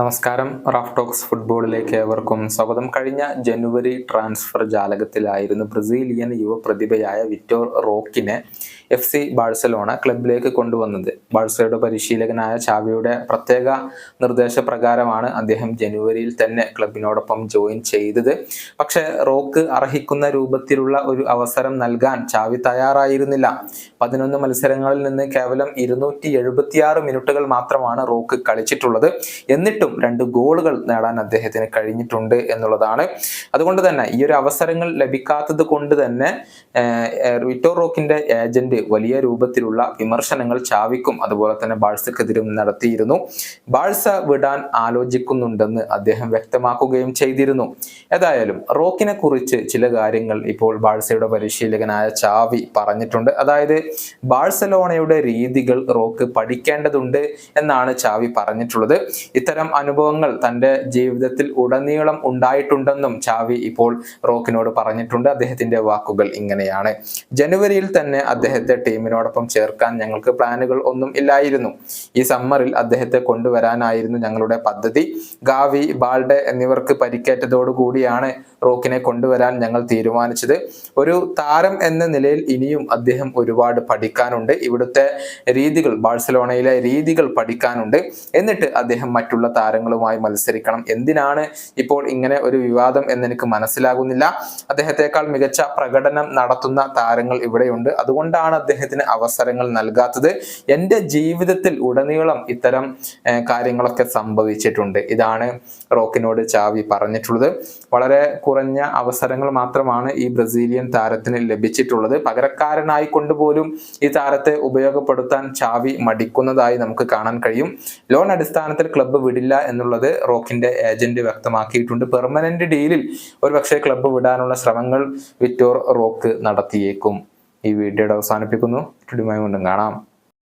നമസ്കാരം. Raf talks ഫുട്ബോളിലേക്ക് ഏവർക്കും സ്വാഗതം. കഴിഞ്ഞ ജനുവരി ട്രാൻസ്ഫർ ജാലകത്തിലായിരുന്നു ബ്രസീലിയൻ യുവ പ്രതിഭയായ വിറ്റോർ റോക്കിനെ എഫ് സി ബാഴ്സലോണ ക്ലബിലേക്ക് കൊണ്ടുവന്നത്. ബാഴ്സയുടെ പരിശീലകനായ ചാവിയുടെ പ്രത്യേക നിർദ്ദേശപ്രകാരമാണ് അദ്ദേഹം ജനുവരിയിൽ തന്നെ ക്ലബിനോടൊപ്പം ജോയിൻ ചെയ്തത്. പക്ഷേ റോക്ക് അർഹിക്കുന്ന രൂപത്തിലുള്ള ഒരു അവസരം നൽകാൻ ചാവി തയ്യാറായിരുന്നില്ല. പതിനൊന്ന് മത്സരങ്ങളിൽ നിന്ന് കേവലം ഇരുന്നൂറ്റി മിനിറ്റുകൾ മാത്രമാണ് റോക്ക് കളിച്ചിട്ടുള്ളത്. എന്നിട്ടും രണ്ട് ഗോളുകൾ നേടാൻ അദ്ദേഹത്തിന് കഴിഞ്ഞിട്ടുണ്ട് എന്നുള്ളതാണ്. അതുകൊണ്ട് തന്നെ ഈ ഒരു അവസരങ്ങൾ ലഭിക്കാത്തത് കൊണ്ട് തന്നെ റിറ്റോ റോക്കിന്റെ ഏജന്റ് വലിയ രൂപത്തിലുള്ള വിമർശനങ്ങൾ ചാവിക്കും. അതുപോലെ തന്നെ ബാഴ്സക്കെതിരും നടത്തിയിരുന്നു. ബാഴ്സ വിടാൻ ആലോചിക്കുന്നുണ്ടെന്ന് അദ്ദേഹം വ്യക്തമാക്കുകയും ചെയ്തിരുന്നു. ഏതായാലും റോക്കിനെ കുറിച്ച് ചില കാര്യങ്ങൾ ഇപ്പോൾ ബാഴ്സയുടെ പരിശീലകനായ ചാവി പറഞ്ഞിട്ടുണ്ട്. അതായത് ബാഴ്സലോണയുടെ രീതികൾ റോക്ക് പഠിക്കേണ്ടതുണ്ട് എന്നാണ് ചാവി പറഞ്ഞിട്ടുള്ളത്. ഇത്തരം അനുഭവങ്ങൾ തന്റെ ജീവിതത്തിൽ ഉടനീളം ഉണ്ടായിട്ടുണ്ടെന്നും ചാവി ഇപ്പോൾ റോക്കിനോട് പറഞ്ഞിട്ടുണ്ട്. അദ്ദേഹത്തിന്റെ വാക്കുകൾ ഇങ്ങനെയാണ്. ജനുവരിയിൽ തന്നെ അദ്ദേഹത്തെ ടീമിനോടൊപ്പം ചേർക്കാൻ ഞങ്ങൾക്ക് പ്ലാനുകൾ ഒന്നും ഇല്ലായിരുന്നു. ഈ സമ്മറിൽ അദ്ദേഹത്തെ കൊണ്ടുവരാനായിരുന്നു ഞങ്ങളുടെ പദ്ധതി. ഗാവി ബാൾഡെ എന്നിവർക്ക് പരിക്കേറ്റതോടുകൂടിയാണ് റോക്കിനെ കൊണ്ടുവരാൻ ഞങ്ങൾ തീരുമാനിച്ചത്. ഒരു താരം എന്ന നിലയിൽ ഇനിയും അദ്ദേഹം ഒരുപാട് പഠിക്കാനുണ്ട്. ഇവിടുത്തെ രീതികൾ ബാഴ്സലോണയിലെ രീതികൾ പഠിക്കാനുണ്ട്. എന്നിട്ട് അദ്ദേഹം മറ്റുള്ള താരങ്ങളുമായി മത്സരിക്കണം. എന്തിനാണ് ഇപ്പോൾ ഇങ്ങനെ ഒരു വിവാദം എന്നെനിക്ക് മനസ്സിലാകുന്നില്ല. അദ്ദേഹത്തെക്കാൾ മികച്ച പ്രകടനം നടത്തുന്ന താരങ്ങൾ ഇവിടെയുണ്ട്. അതുകൊണ്ടാണ് അദ്ദേഹത്തിന് അവസരങ്ങൾ നൽകാത്തത്. എന്റെ ജീവിതത്തിൽ ഉടനീളം ഇത്തരം കാര്യങ്ങളൊക്കെ സംഭവിച്ചിട്ടുണ്ട്. ഇതാണ് റോക്കിനോട് ചാവി പറഞ്ഞിട്ടുള്ളത്. വളരെ കുറഞ്ഞ അവസരങ്ങൾ മാത്രമാണ് ഈ ബ്രസീലിയൻ താരത്തിന് ലഭിച്ചിട്ടുള്ളത്. പകരക്കാരനായി കൊണ്ടുപോലും ഈ താരത്തെ ഉപയോഗപ്പെടുത്താൻ ചാവി മടിക്കുന്നതായി നമുക്ക് കാണാൻ കഴിയും. ലോൺ അടിസ്ഥാനത്തിൽ ക്ലബ്ബ് വിടില്ല എന്നുള്ളത് റോക്കിന്റെ ഏജന്റ് വ്യക്തമാക്കിയിട്ടുണ്ട്. പെർമനന്റ് ഡീലിൽ ഒരുപക്ഷെ ക്ലബ്ബ് വിടാനുള്ള ശ്രമങ്ങൾ വിറ്റോർ റോക്ക് നടത്തിയേക്കും. ഈ വീഡിയോയുടെ അവസാനിപ്പിക്കുന്നു. കാണാം.